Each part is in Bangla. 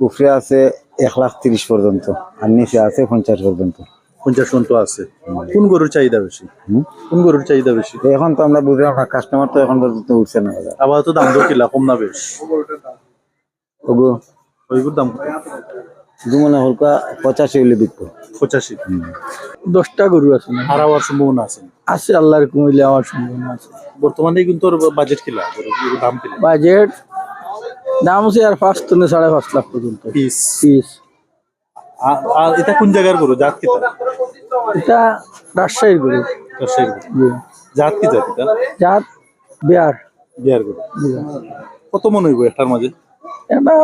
উপরে আছে এক লাখ তিরিশ পর্যন্ত আর নিচে আছে পঞ্চাশ পর্যন্ত। পঞ্চাশ পর্যন্ত আছে। কোন গরুর চাহিদা বেশি? হুম? কোন গরুর চাহিদা বেশি? এখন তো আমরা বুঝলাম না কাস্টমার তো এখন পর্যন্ত উঠছে না আবার তো দাম দর কিলা কম না বেশ? ওগো ওইগুলোর দাম কত? দুমনে হলকা পঁচাশি হলে বিকবো। পঁচাশি। দশটা গরু আছে না? সম্ভাবনা আছে? আছে আল্লাহর কুমিলে আমার সম্ভাবনা আছে। বর্তমানে কিন্তু ওর বাজেট দাম কিলা বাজেট দাম আছে আর পাঁচ টনে সাড়ে পাঁচ লাখ পর্যন্ত। পিস পিস আর এটা কোন জায়গার গরু? জাত কিতা এটা রাজশাহীর গরু। রাজশাহীর গরু। জাত কি জাত এটা? জাত বিয়ার। বিহার গরু। কত মন হইব একটার মাঝে? এটা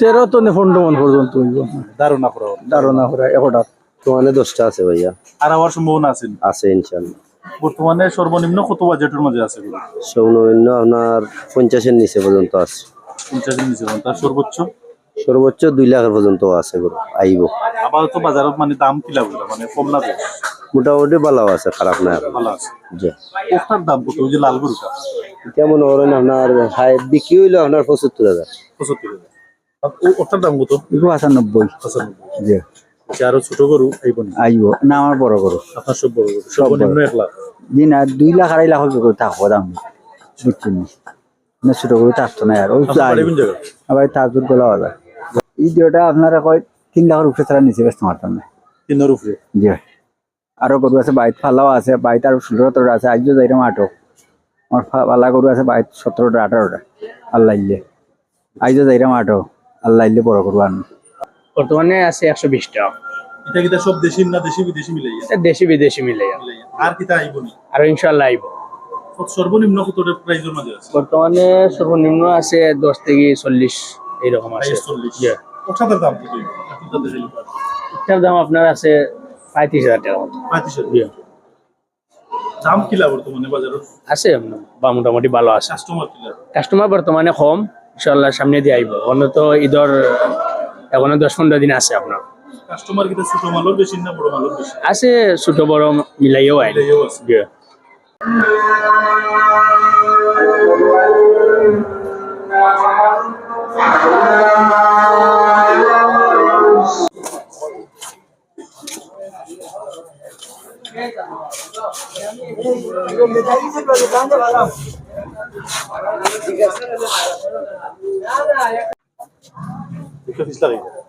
তেরো টনে পনেরো মন পর্যন্ত হইব। ধারণা করা। ধারণা করে একটা তোমাদের দশটা আছে ভাইয়া। আর হওয়ার সম্ভাবনা আছে? আছে ইনশাল্লাহ। বর্তমানে সর্বনিম্ন কত বাজেটের মধ্যে আছে সৌনন্য আপনার পঞ্চাশের নিচে পর্যন্ত আছে। পঞ্চাশের নিচে। তার সর্বোচ্চ? সর্বোচ্চ দুই লাখের পর্যন্ত আছে গরু আইব। আপাতত বাজারত মানে দাম কিলা বুঝলা মানে কম না মোটামুটি ভালো আছে খারাপ না। ভালো আছে। জি। ওটার দাম কত? ওই যে লাল গরুটা। এটা মনে করেন আপনার হাই বিক্রি হইল আপনার পঁচাত্তর হাজার। পঁচাত্তর হাজার। ওটার দাম কত? পঁচানব্বই পঁচানব্বই। জি। আরও ছোট গরু আইব না আইব। না আমার বড় গরু। আপনার সব বড় গরু। সর্বনিম্ন এক লাখ। দিন আর দুই লাখ আড়াই লাখ গরু থাকব দাম। বুঝছি না। ছোট গরু থাকতো না আর। ওই আপনার বাড়ি কোন জায়গা আবার তাজুর গোলা বাজার এই দুটা আপনারা কয় তিন লাখের উপরে ছাড়া নিচে ব্যস্ত মারতাম না। তিনের উপরে জি আরও গরু আছে বাইত ফালাও আছে বাইত আর ষোলো সতেরোটা আছে আজও যাইরাম আটো আমার ফা- পালা গরু আছে বাইত সতেরোটা আঠারোটা। আল্লাহ আজও যাইরাম আটো আল্লাহ বড় গরু আন বর্তমানে আছে একশো বিশ টাকা। এটা কিটা সব দেশি না দেশি বিদেশি মিলাইয়া এটা দেশি বিদেশি মিলে আর কিটা আইব না? আর ইনশাল্লাহ আইব। সর্বনিম্ন কত প্রাইজের মাঝে আছে? বর্তমানে সর্বনিম্ন আছে দশ থেকে চল্লিশ এইরকম আছে। হাইয়েস্ট চল্লিশ। ওটার দাম কত আছে। এটার দাম আপনার আছে পঁয়ত্রিশ হাজার টাকা মতো। পঁয়ত্রিশ হাজার। জি। দাম কিলা বর্তমানে বাজারে আছে বা মোটামুটি ভালো আছে। কাস্টমার কিলা কাস্টমার বর্তমানে কম। ইনশাল্লাহ সামনে দিয়ে আইব। অন্য ঈদর এখনও দশ পনেরো দিন আছে আপনার কাস্টমার কিটা ছোট মালের বেশি না বড় মালের বেশি? আছে ছোট বড় মিলাইও আছে। জি। একটা পিস লাগাই দাও।